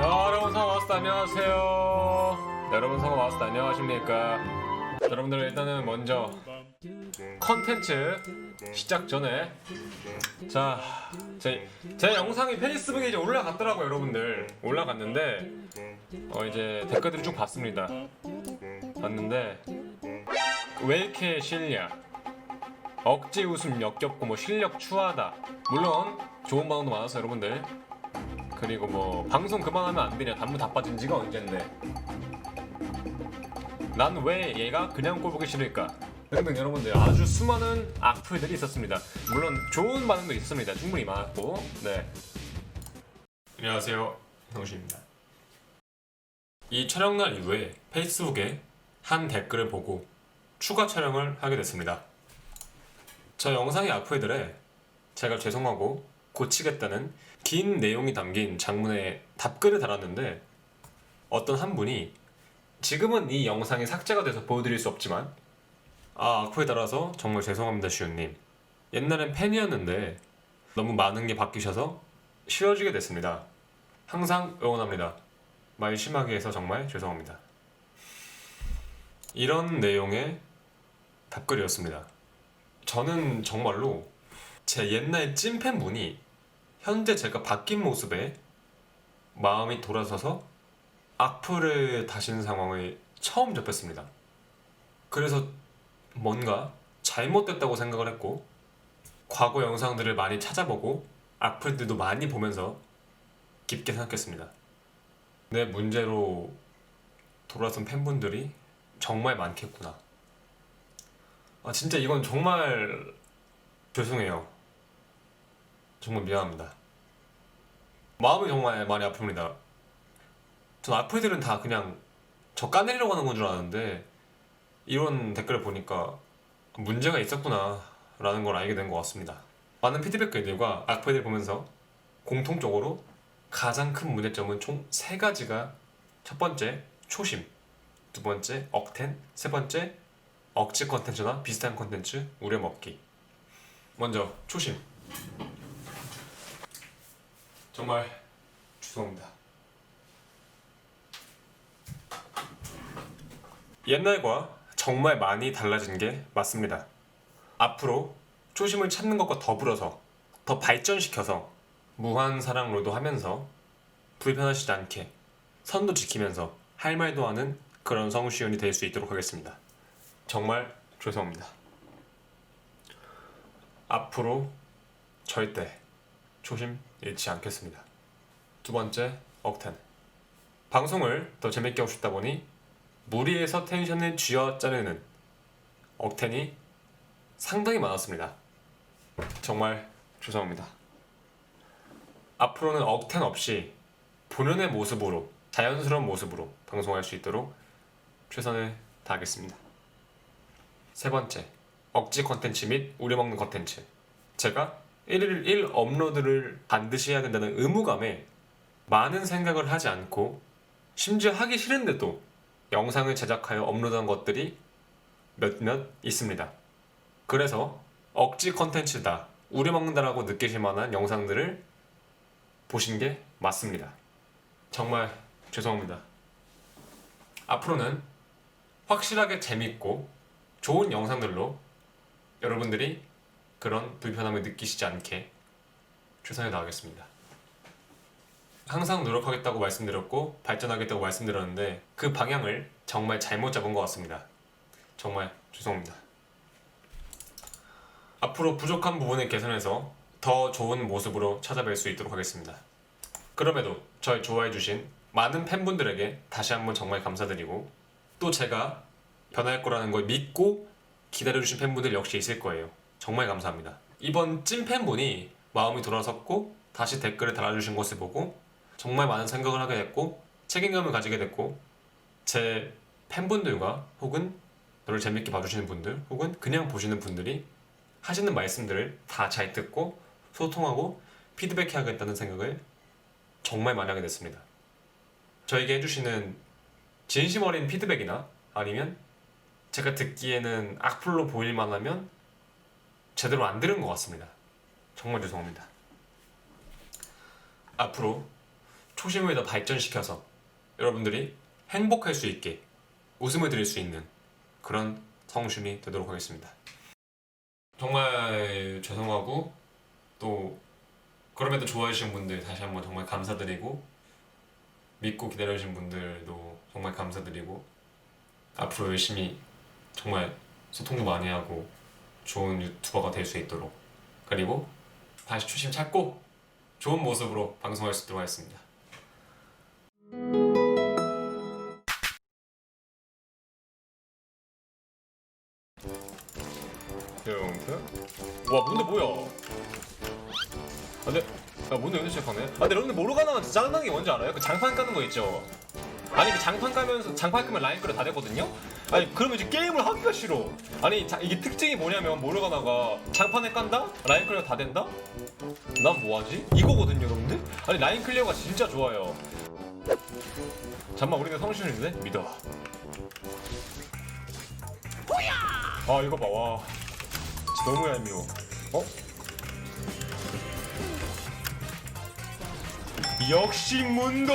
여러분 성화 마스터 안녕하세요. 여러분 성화 마스터 안녕하십니까? 여러분들 일단은 먼저 컨텐츠 시작 전에 자, 제, 제 영상이 페이스북에 이제 올라갔더라고요, 여러분들. 올라갔는데 어 이제 댓글들을 쭉 봤습니다. 봤는데 왜 이렇게 실냐? 억지 웃음 역겹고 뭐 실력 추하다. 물론 좋은 반응도 많았어요, 여러분들. 그리고 뭐 방송 그만하면 안 되냐. 단무 다 빠진 지가 언젠데. 난 왜 얘가 그냥 꼴보기 싫을까? 등등 여러분들 아주 수많은 악플들이 있었습니다. 물론 좋은 반응도 있습니다. 충분히 많았고. 네. 안녕하세요. 형수입니다. 이 촬영날 이후에 페이스북에 한 댓글을 보고 추가 촬영을 하게 됐습니다. 저 영상의 악플들에 제가 죄송하고 고치겠다는 긴 내용이 담긴 장문의 답글을 달았는데 어떤 한 분이 지금은 이 영상이 삭제가 돼서 보여드릴 수 없지만 아 악플 달아서 정말 죄송합니다 시우님. 옛날엔 팬이었는데 너무 많은 게 바뀌셔서 쉬워지게 됐습니다. 항상 응원합니다. 말 심하게 해서 정말 죄송합니다. 이런 내용의 답글이었습니다. 저는 정말로 제 옛날 찐팬 분이 현재 제가 바뀐 모습에 마음이 돌아서서 악플을 다신 상황을 처음 접했습니다. 그래서 뭔가 잘못됐다고 생각을 했고 과거 영상들을 많이 찾아보고 악플들도 많이 보면서 깊게 생각했습니다. 내 문제로 돌아선 팬분들이 정말 많겠구나. 아 진짜 이건 정말 죄송해요. 정말 미안합니다. 마음이 정말 많이 아픕니다. 전 악플들은 다 그냥 저 까내리려고 하는 건 줄 아는데 이런 댓글을 보니까 문제가 있었구나 라는 걸 알게 된 것 같습니다. 많은 피드백글들과 악플들 보면서 공통적으로 가장 큰 문제점은 총 세 가지가 첫 번째 초심, 두 번째 억텐, 세 번째 억지 컨텐츠나 비슷한 컨텐츠 우려먹기. 먼저 초심. 정말 죄송합니다. 옛날과 정말 많이 달라진 게 맞습니다. 앞으로 초심을 찾는 것과 더불어서 더 발전시켜서 무한 사랑로도 하면서 불편하시지 않게 선도 지키면서 할 말도 하는 그런 성시윤이 될 수 있도록 하겠습니다. 정말 죄송합니다. 앞으로 절대 초심 잃지 않겠습니다. 두 번째, 억텐. 방송을 더 재밌게 하고 싶다 보니 무리해서 텐션을 쥐어 짜내는 억텐이 상당히 많았습니다. 정말 죄송합니다. 앞으로는 억텐 없이 본연의 모습으로 자연스러운 모습으로 방송할 수 있도록 최선을 다하겠습니다. 세 번째, 억지 컨텐츠 및 우려먹는 컨텐츠. 제가 1일 1 업로드를 반드시 해야 된다는 의무감에 많은 생각을 하지 않고 심지어 하기 싫은데도 영상을 제작하여 업로드한 것들이 몇몇 있습니다. 그래서 억지 컨텐츠다, 우려먹는다라고 느끼실 만한 영상들을 보신 게 맞습니다. 정말 죄송합니다. 앞으로는 확실하게 재밌고 좋은 영상들로 여러분들이 그런 불편함을 느끼시지 않게 최선을 다하겠습니다. 항상 노력하겠다고 말씀드렸고 발전하겠다고 말씀드렸는데 그 방향을 정말 잘못 잡은 것 같습니다. 정말 죄송합니다. 앞으로 부족한 부분을 개선해서 더 좋은 모습으로 찾아뵐 수 있도록 하겠습니다. 그럼에도 절 좋아해주신 많은 팬분들에게 다시 한번 정말 감사드리고 또 제가 변할 거라는 걸 믿고 기다려주신 팬분들 역시 있을 거예요. 정말 감사합니다. 이번 찐팬분이 마음이 돌아섰고 다시 댓글을 달아주신 것을 보고 정말 많은 생각을 하게 됐고 책임감을 가지게 됐고 제 팬분들과 혹은 저를 재밌게 봐주시는 분들 혹은 그냥 보시는 분들이 하시는 말씀들을 다 잘 듣고 소통하고 피드백해야겠다는 생각을 정말 많이 하게 됐습니다. 저에게 해주시는 진심 어린 피드백이나 아니면 제가 듣기에는 악플로 보일 만 하면 제대로 안 들은 것 같습니다. 정말 죄송합니다. 앞으로 초심을 더 발전시켜서 여러분들이 행복할 수 있게 웃음을 드릴 수 있는 그런 성심이 되도록 하겠습니다. 정말 죄송하고 또 그럼에도 좋아해 주신 분들 다시 한번 정말 감사드리고 믿고 기다려 주신 분들도 정말 감사드리고 앞으로 열심히 정말 소통도 많이 하고 좋은 유튜버가 될 수 있도록 그리고 다시 초심 찾고 좋은 모습으로 방송할 수 있도록 하겠습니다. 와 뭔데 뭐야? 아, 근데 야 뭔데 연애 시작하네? 아 근데 여러분들 모르가나가 짜증나는 게 뭔지 알아요? 그 장판 까는 거 있죠? 아니 그 장판 까면서 장판 끄면 라인 끌어 다 되거든요? 아니 그러면 이제 게임을 하기가 싫어 아니 자, 이게 특징이 뭐냐면 모르가나가 장판에 깐다? 라인 클리어 다 된다? 난 뭐하지? 이거거든요 여러분들? 아니 라인 클리어가 진짜 좋아요 잠만 우리는 성실인데? 믿어 아 이거 봐와 너무 얄미워 어? 역시 문도!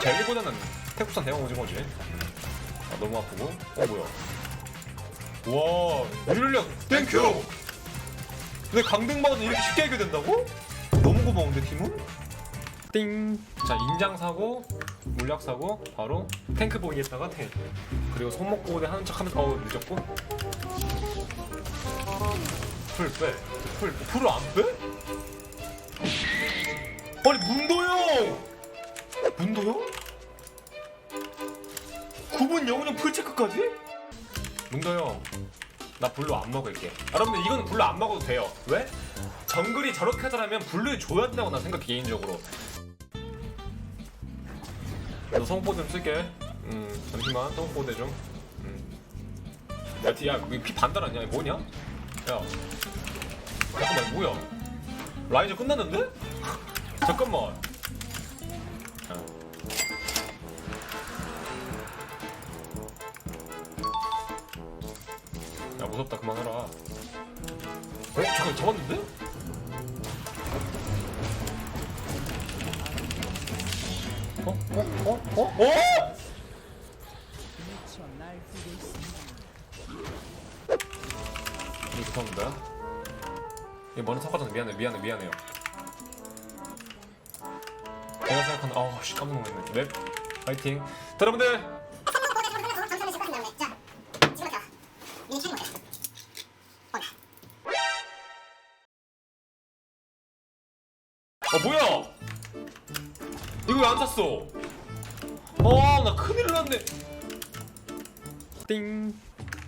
젤리보다는 태국산 대왕 오징어지 아 너무 아프고 어 뭐야 와 유일력 땡큐 근데 강등받아도 이렇게 쉽게 해결된다고? 너무 고마운데 팀은? 띵 자 인장 사고 물약 사고 바로 탱크 보이에다가 탱 그리고 손목 고대 하는 척 하면서 어우 늦었고 풀 빼. 풀, 풀을 안 빼? 아니 문도형! 문도형? 9분 영웅형 풀체크까지? 문도 형 나 블루 안 먹을게 여러분들 이거는 블루 안 먹어도 돼요 왜? 정글이 저렇게 하자면 블루 줘야 된다고 나 생각해 개인적으로 너 성보 좀 쓸게 음 잠시만 성보대 좀 음. 야, 디- 야, 그게 피 반달았냐? 이거 뭐냐? 야, 잠깐만, 뭐야? 라이저 끝났는데? 잠깐만. 무섭다, 그만해라. 어? 잠깐, 잡았는데? 어? 어? 어? 어? 어? 이거 죄송합니다. 이거 머리 섞어서 미안해, 미안해, 미안해요. 내가 생각하는 아우 씨 깜짝 놀랐네. 맵 파이팅. 자, 여러분들 어 뭐야? 이거 왜 안 샀어? 어나 큰일 났네. 띵.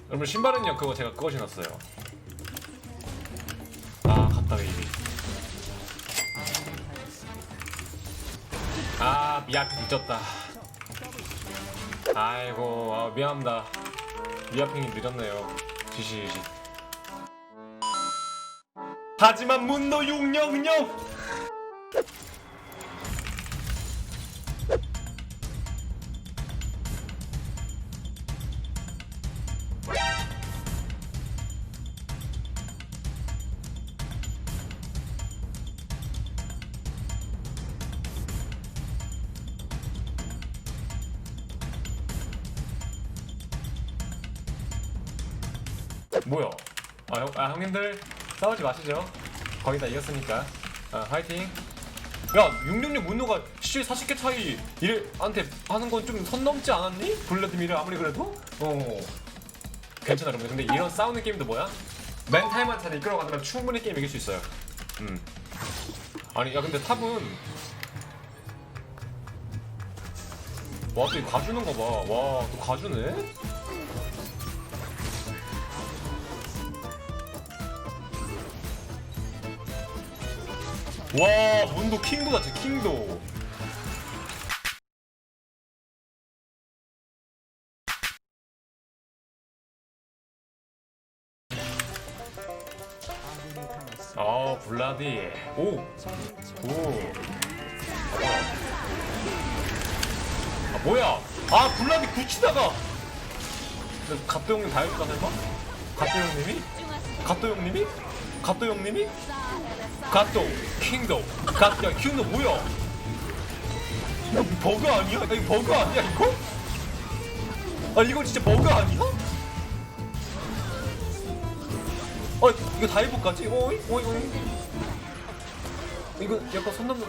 여러분 신발은요 그거 제가 그거 신었어요. 아 갔다 베이비. 아 미아핑 늦었다. 아이고 아, 미안합니다. 미아핑이 늦었네요. 지시 지시. 하지만 문도 600 뭐야? 아, 형, 아 형님들 싸우지 마시죠. 거의 다 이겼으니까. 아, 화이팅. 야, 666 문노가 실 40개 차이 이한테 하는 건 좀 선 넘지 않았니? 블러드미를 아무리 그래도? 어. 괜찮아, 여러분. 근데 이런 싸우는 게임도 뭐야? 멘탈만 잘 이끌어가면 충분히 게임 이길 수 있어요. 음. 아니, 야, 근데 탑은 와, 또 가주는 거 봐. 와, 또 가주네? 와 문도 킹도다 진짜 킹도 아 블라디 오오 아 뭐야 아 블라디 굳히다가 갓도 형님 다 해줄까 설마? 갓도 형님이? 갓도 형님이? 갓도 형님이? 갓도 킹도 갓야 킹도 뭐야 이거 버그 아니야? 이거 버그 아니야 이거? 아니 이거 진짜 버그 아니야? 어 이거 다이브까지? 오이 오이 오이 이거 약간 손 넘는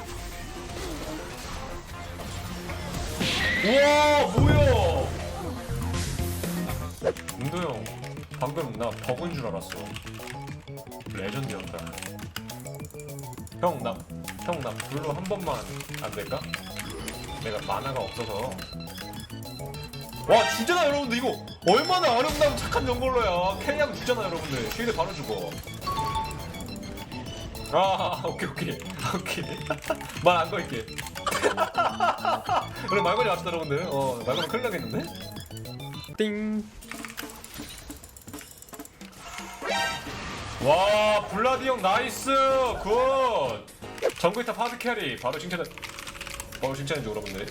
우와 뭐야 문도 형 방금 나 버그인 줄 알았어 레전드였다 형 나 형 나 블루 한 번만 안 될까? 내가 만화가 없어서. 와 주잖아 여러분들. 이거 얼마나 아름다운 착한 정글러야. 캐리하고 주잖아 여러분들. 쉴드 바로 주고. 아 오케이 오케이. 오케이. 말 안 걸게. 그럼 말 걸지 맙시다 여러분들. 어 말 걸면 큰일 나겠는데? 띵 와, 블라디 형 나이스! 굿! 정글타 파드 캐리. 바로 칭찬해. 바로 칭찬해줘 여러분들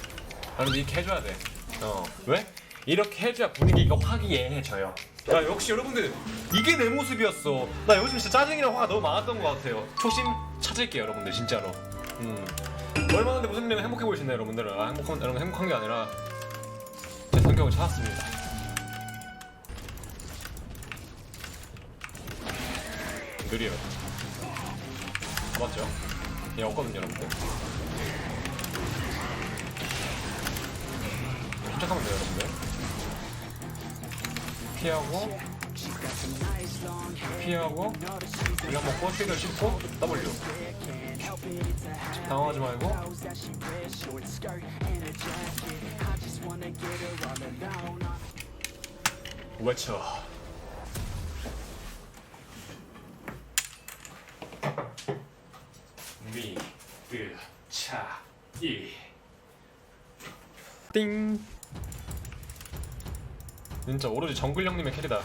아 근데 이렇게 해줘야 돼어. 왜? 이렇게 해줘야 분위기가 화기애애해져요. 야 역시 여러분들 이게 내 모습이었어. 나 요즘 진짜 짜증이랑 화가 너무 많았던 것 같아요. 초심 찾을게요 여러분들 진짜로. 음. 얼마나 무슨 일이 행복해 보이시나요 여러분들. 아 행복한 여러분 행복한 게 아니라 제 성격을 찾았습니다 느려요. 맞죠? 얘 없거든요 여러분들. 침착하면 돼요 여러분들. 피하고 피하고 이거 먹고 쉴드 씹고 W. 당황하지 말고. 외쳐 미, 그, 차, 이. 띵. 진짜 오로지 정글 형님의 캐리다.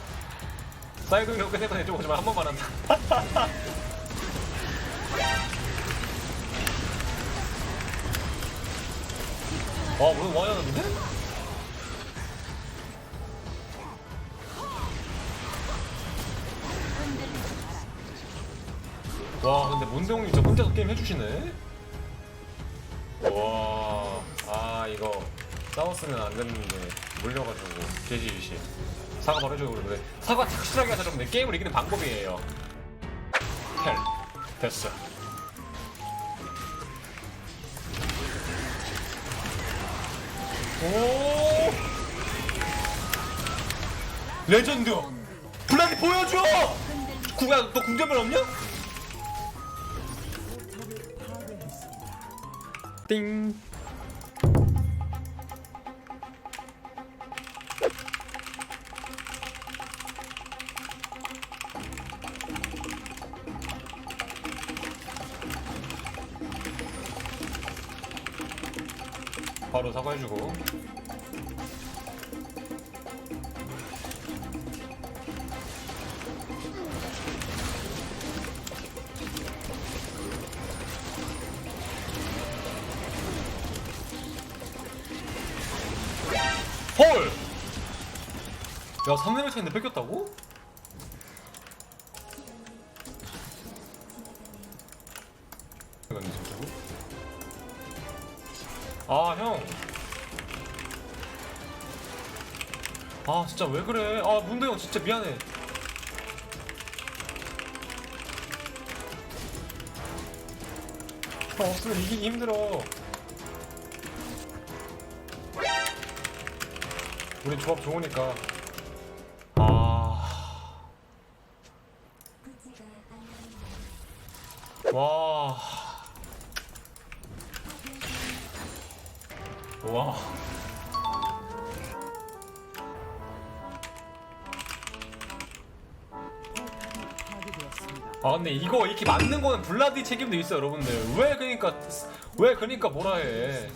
사이드 이렇게 세번 해주고 오지만 한 번만 한다. 와, 오늘 많이 하는데? 와, 근데 문대홍님 진짜 혼자서 게임 해주시네? 싸웠으면 안 됐는데 물려가지고 개지시 사과 해줘요 그러는데 사과 확실하게 하자 여러분들 게임을 이기는 방법이에요. 헬 됐어. 오! 레전드! 블라디 보여줘! 구가 너 궁전면 없냐? 띵 바로 사과해주고 헐! 야 3레벨 차인데 뺏겼다고? 아 형. 아 진짜 왜 그래? 아 문대 형 진짜 미안해. 형 없으면 이기기 힘들어. 우리 조합 좋으니까. 와. 아 근데 이거 이렇게 맞는 거는 블라디 책임도 있어 여러분들 왜 그니까 왜 그니까 뭐라 해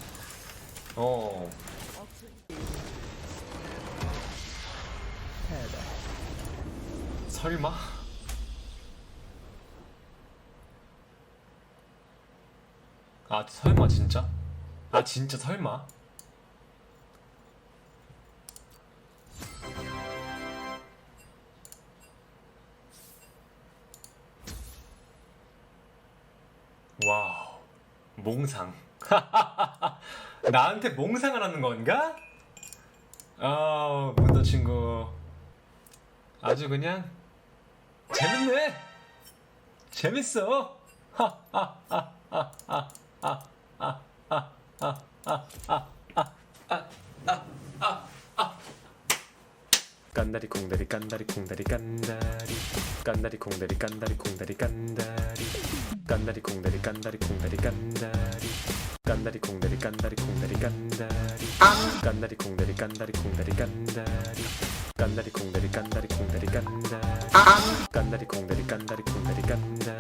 어. 설마? 아 설마 진짜? 아 진짜 설마? 와우 몽상 나한테 몽상을 하는 건가? 아, 문도 친구. 아주 그냥 재밌네. 재밌어. 깐다리 콩다리 깐다리 콩다리 깐다리 깐다리 콩다리 깐다리 콩다리 깐다리 깐다리 콩다리 깐다리 콩다리 깐다리 깐다리 콩다리 깐다리 콩다리 깐다리 깐다리 콩다리 깐다리 콩다리 깐다리 깐다리 콩다리 깐다리 콩다리 깐다리 깐다리 콩다리 깐다리 콩다리 깐다리